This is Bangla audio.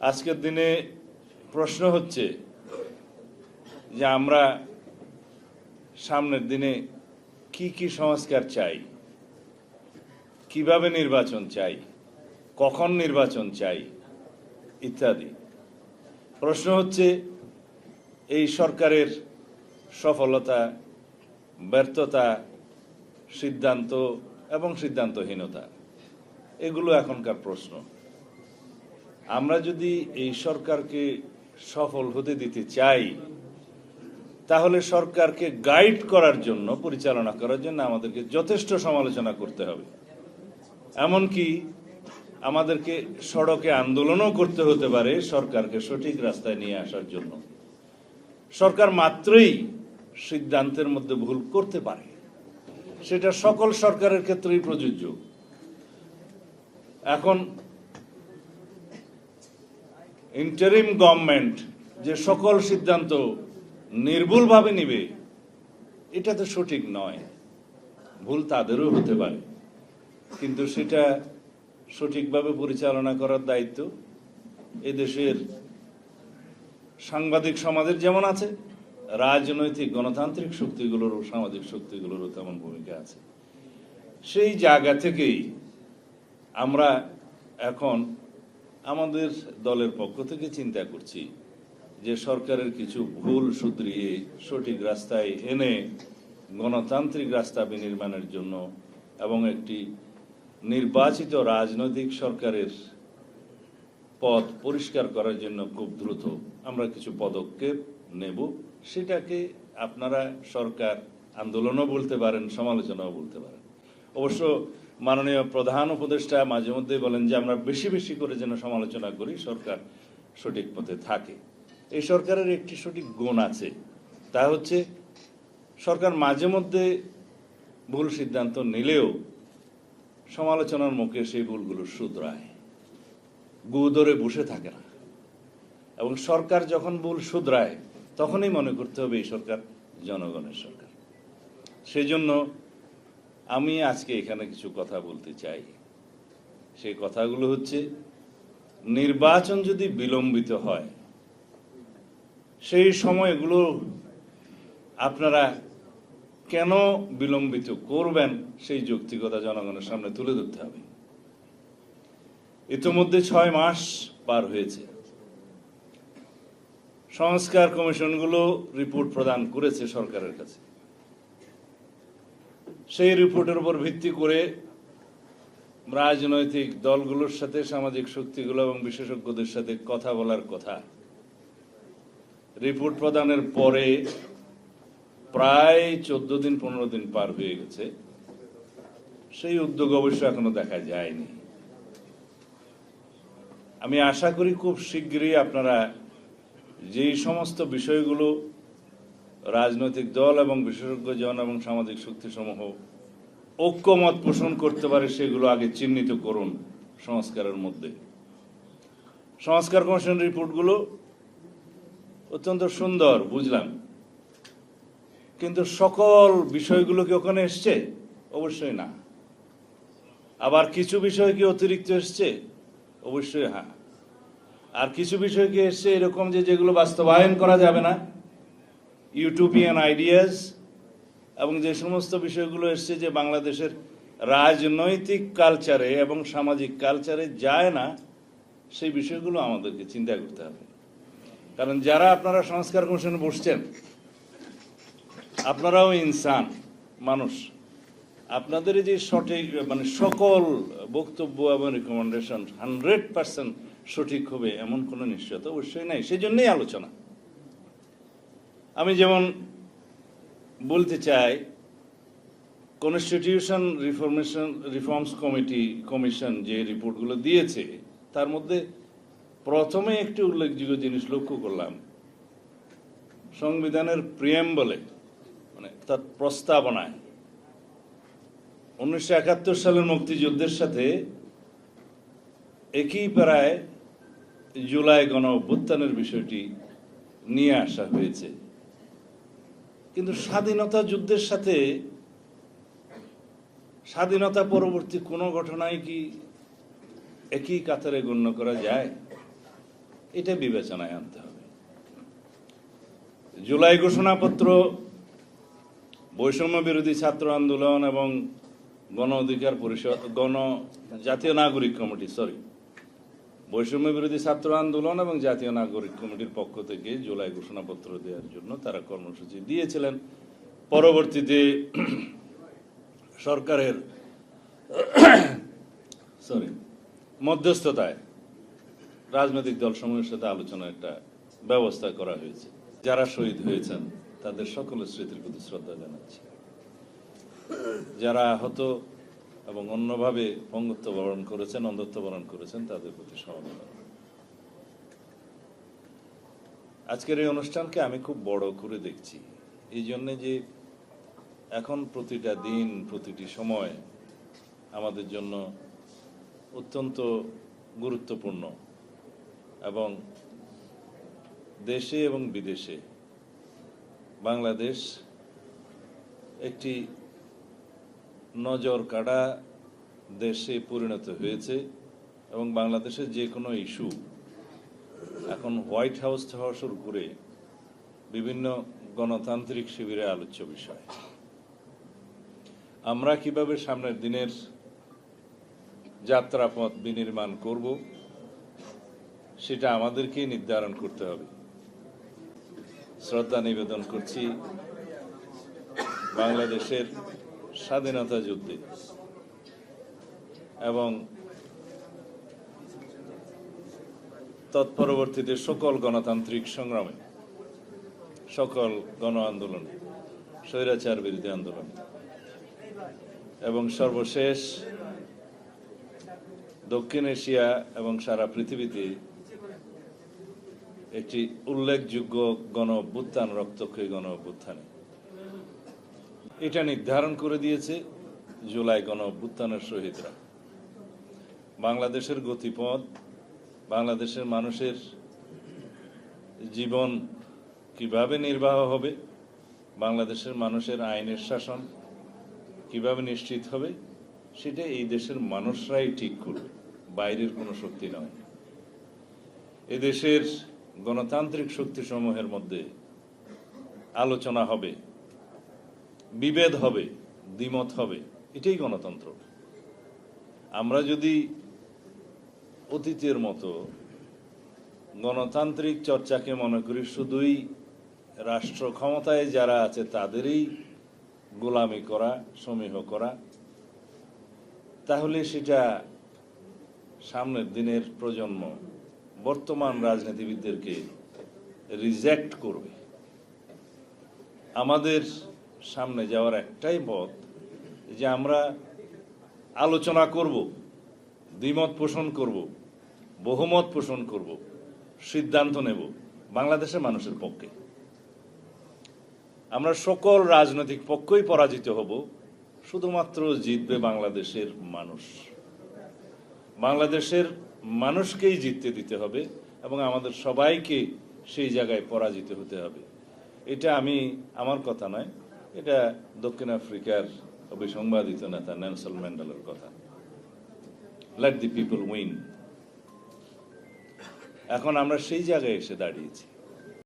আজকের দিনে প্রশ্ন হচ্ছে যে আমরা সামনের দিনে কি কি সংস্কার চাই? কীভাবে নির্বাচন চাই? কখন নির্বাচন চাই? ইত্যাদি। প্রশ্ন হচ্ছে, এই সরকারের সফলতা, ব্যর্থতা, সিদ্ধান্ত এবং সিদ্ধান্তহীনতা, এগুলো এখনকার প্রশ্ন। আমরা যদি এই সরকারকে সফল হতে দিতে চাই, তাহলে সরকারকে গাইড করার জন্য, পরিচালনা করার জন্য আমাদেরকে যথেষ্ট সমালোচনা করতে হবে। এমনকি আমাদেরকে সড়কে আন্দোলনও করতে হতে পারে সরকারকে সঠিক রাস্তায় নিয়ে আসার জন্য। সরকার মাত্রই সিদ্ধান্তের মধ্যে ভুল করতে পারে। সেটা সকল সরকারের ক্ষেত্রেই প্রযোজ্য। এখন ইন্টারিম গভর্নমেন্ট যে সকল সিদ্ধান্ত নির্ভুলভাবে নিবে, এটা তো সঠিক নয়। ভুল তাদেরও হতে পারে। কিন্তু সেটা সঠিকভাবে পরিচালনা করার দায়িত্ব এদেশের সাংবাদিক সমাজের যেমন আছে, রাজনৈতিক গণতান্ত্রিক শক্তিগুলোরও, সামাজিক শক্তিগুলোরও তেমন ভূমিকা আছে। সেই জায়গা থেকেই আমরা এখন আমাদের দলের পক্ষ থেকে চিন্তা করছি যে সরকারের কিছু ভুল শুধরিয়ে সঠিক রাস্তায় এনে গণতান্ত্রিক রাস্তা বিনির্মাণের জন্য এবং একটি নির্বাচিত রাজনৈতিক সরকারের পথ পরিষ্কার করার জন্য খুব দ্রুত আমরা কিছু পদক্ষেপ নেব। সেটাকে আপনারা সরকার আন্দোলনও বলতে পারেন, সমালোচনাও বলতে পারেন। অবশ্য মাননীয় প্রধান উপদেষ্টা মাঝে মধ্যেই বলেন যে, আমরা বেশি বেশি করে যেন সমালোচনা করি, সরকার সঠিক পথে থাকে। এই সরকারের একটি সঠিক গুণ আছে। তা হচ্ছে, সরকার মাঝে মধ্যে ভুল সিদ্ধান্ত নিলেও সমালোচনার মুখে সেই ভুলগুলো শুধরায়। গু ধরে বসে থাকে না। এবং সরকার যখন ভুল শুধরায়, তখনই মনে করতে হবে এই সরকার জনগণের সরকার। সেজন্য আমি আজকে এখানে কিছু কথা বলতে চাই। সেই কথাগুলো হচ্ছে, নির্বাচন যদি বিলম্বিত হয়, সেই সময়গুলো আপনারা কেন বিলম্বিত করবেন, সেই যৌক্তিকতা জনগণের সামনে তুলে ধরতে হবে। ইতিমধ্যে ছয় মাস পার হয়েছে। সংস্কার কমিশনগুলো রিপোর্ট প্রদান করেছে সরকারের কাছে। সেই রিপোর্টের উপর ভিত্তি করে রাজনৈতিক দলগুলোর সাথে, সামাজিক শক্তিগুলো এবং বিশেষজ্ঞদের সাথে কথা বলার কথা। রিপোর্ট প্রদানের পরে প্রায় চোদ্দ দিন, পনেরো দিন পার হয়ে গেছে। সেই উদ্যোগ অবশ্য এখনও দেখা যায়নি। আমি আশা করি খুব শীঘ্রই আপনারা যেই সমস্ত বিষয়গুলো রাজনৈতিক দল এবং বিশেষজ্ঞ জন এবং সামাজিক শক্তিসমূহ ঐক্যমত পোষণ করতে পারে সেগুলো আগে চিহ্নিত করুন সংস্কারের মধ্যে। সংস্কার কমিশন রিপোর্টগুলো অত্যন্ত সুন্দর, বুঝলাম। কিন্তু সকল বিষয়গুলো কি ওখানে এসছে? অবশ্যই না। আবার কিছু বিষয় কি অতিরিক্ত এসছে? অবশ্যই হ্যাঁ। আর কিছু বিষয় কি এসছে এরকম যে যেগুলো বাস্তবায়ন করা যাবে না? ইউটোপিয়ান আইডিয়াস এবং যে সমস্ত বিষয়গুলো এসছে যে বাংলাদেশের রাজনৈতিক কালচারে এবং সামাজিক কালচারে যায় না, সেই বিষয়গুলো আমাদেরকে চিন্তা করতে হবে। কারণ যারা আপনারা সংস্কার কমিশনে বসছেন, আপনারাও ইনসান মানুষ। আপনাদের যে সঠিক মানে সকল বক্তব্য এবং রিকমেন্ডেশন হান্ড্রেড পার্সেন্ট সঠিক হবে, এমন কোনো নিশ্চয়তা অবশ্যই নাই। সেই জন্যই আলোচনা। আমি যেমন বলতে চাই constitution reformation reforms committee commission যে রিপোর্টগুলো দিয়েছে, তার মধ্যে প্রথমে একটি উল্লেখযোগ্য জিনিস লক্ষ্য করলাম। সংবিধানের প্রিয়াম্বলে মানে তার প্রস্তাবনায় উনিশশো একাত্তর সালের মুক্তিযুদ্ধের সাথে একই প্রায় জুলাই গণ অভ্যুত্থানের বিষয়টি নিয়ে আসা হয়েছে। কিন্তু স্বাধীনতা যুদ্ধের সাথে স্বাধীনতা পরবর্তী কোনো ঘটনায় কি একই কাতারে গণ্য করা যায়? এটা বিবেচনায় আনতে হবে। জুলাই ঘোষণাপত্র, বৈষম্য বিরোধী ছাত্র আন্দোলন এবং গণ অধিকার পরিষদ, গণ জাতীয় নাগরিক কমিটি সরি বৈষম্য বিরোধী ছাত্র আন্দোলন এবং জাতীয় নাগরিক কমিটির পক্ষ থেকে জুলাই ঘোষণাপত্র দেওয়ার জন্য তারা কর্মসূচি দিয়েছিলেন। পরবর্তীতে সরকারের সরি, মধ্যস্থতায় রাজনৈতিক দলসমূহের সাথে আলোচনার একটা ব্যবস্থা করা হয়েছে। যারা শহীদ হয়েছেন, তাদের সকলের স্মৃতির প্রতি শ্রদ্ধা জানাচ্ছি। যারা আহত এবং অন্যভাবে পঙ্গুত্ব বরণ করেছেন, অন্ধত্ব বরণ করেছেন, তাদের প্রতি সমবেদনা আজকের এই অনুষ্ঠানকে আমি খুব বড় করে দেখছি। এই জন্যে যে এখন প্রতিটা দিন, প্রতিটি সময় আমাদের জন্য অত্যন্ত গুরুত্বপূর্ণ এবং দেশে এবং বিদেশে বাংলাদেশ একটি নজর কাড়া দেশে পরিণত হয়েছে এবং বাংলাদেশের যে কোনো ইস্যু এখন হোয়াইট হাউস হওয়া শুরু করে বিভিন্ন গণতান্ত্রিক শিবিরে আলোচ্য বিষয়। আমরা কীভাবে সামনের দিনের যাত্রাপথ বিনির্মাণ করব, সেটা আমাদেরকেই নির্ধারণ করতে হবে। শ্রদ্ধা নিবেদন করছি বাংলাদেশের স্বাধীনতা যুদ্ধে। এবং তৎপরবর্তীতে সকল গণতান্ত্রিক সংগ্রামে, সকল গণ আন্দোলনে, স্বৈরাচার বিরোধী আন্দোলন, এবং সর্বশেষ দক্ষিণ এশিয়া এবং সারা পৃথিবীতে একটি উল্লেখযোগ্য গণ অভ্যুত্থান, রক্তক্ষয়ী গণ অভ্যুত্থানে। এটা নির্ধারণ করে দিয়েছে জুলাই গণ অভ্যুত্থানের শহীদরা। বাংলাদেশের গতিপথ, বাংলাদেশের মানুষের জীবন কীভাবে নির্বাহ হবে, বাংলাদেশের মানুষের আইনের শাসন কীভাবে নিশ্চিত হবে, সেটা এই দেশের মানুষরাই ঠিক করবে, বাইরের কোনো শক্তি নয়। এদেশের গণতান্ত্রিক শক্তিসমূহের মধ্যে আলোচনা হবে বিভেদ হবে, দ্বিমত হবে, এটাই গণতন্ত্র। আমরা যদি অতীতের মতো গণতান্ত্রিক চর্চাকে মনে করি, শুধুই রাষ্ট্র ক্ষমতায় যারা আছে তাদেরই গোলামি করা, সমীহ করা, তাহলে সেটা সামনের দিনের প্রজন্ম বর্তমান রাজনীতিবিদদেরকে রিজেক্ট করবে। আমাদের সামনে যাওয়ার একটাই পথ, যে আমরা আলোচনা করব, দ্বিমত পোষণ করব, বহুমত পোষণ করব, সিদ্ধান্ত নেব বাংলাদেশের মানুষের পক্ষে। আমরা সকল রাজনৈতিক পক্ষই পরাজিত হব, শুধুমাত্র জিতবে বাংলাদেশের মানুষ। বাংলাদেশের মানুষকেই জিততে দিতে হবে এবং আমাদের সবাইকে সেই জায়গায় পরাজিত হতে হবে। এটা আমি, আমার কথা নয় এটা দক্ষিণ আফ্রিকার অভিসংবাদিত নেতা নেলসন ম্যান্ডালের কথা। লেট দি পিপল উইন এখন আমরা সেই জায়গায় এসে দাঁড়িয়েছি।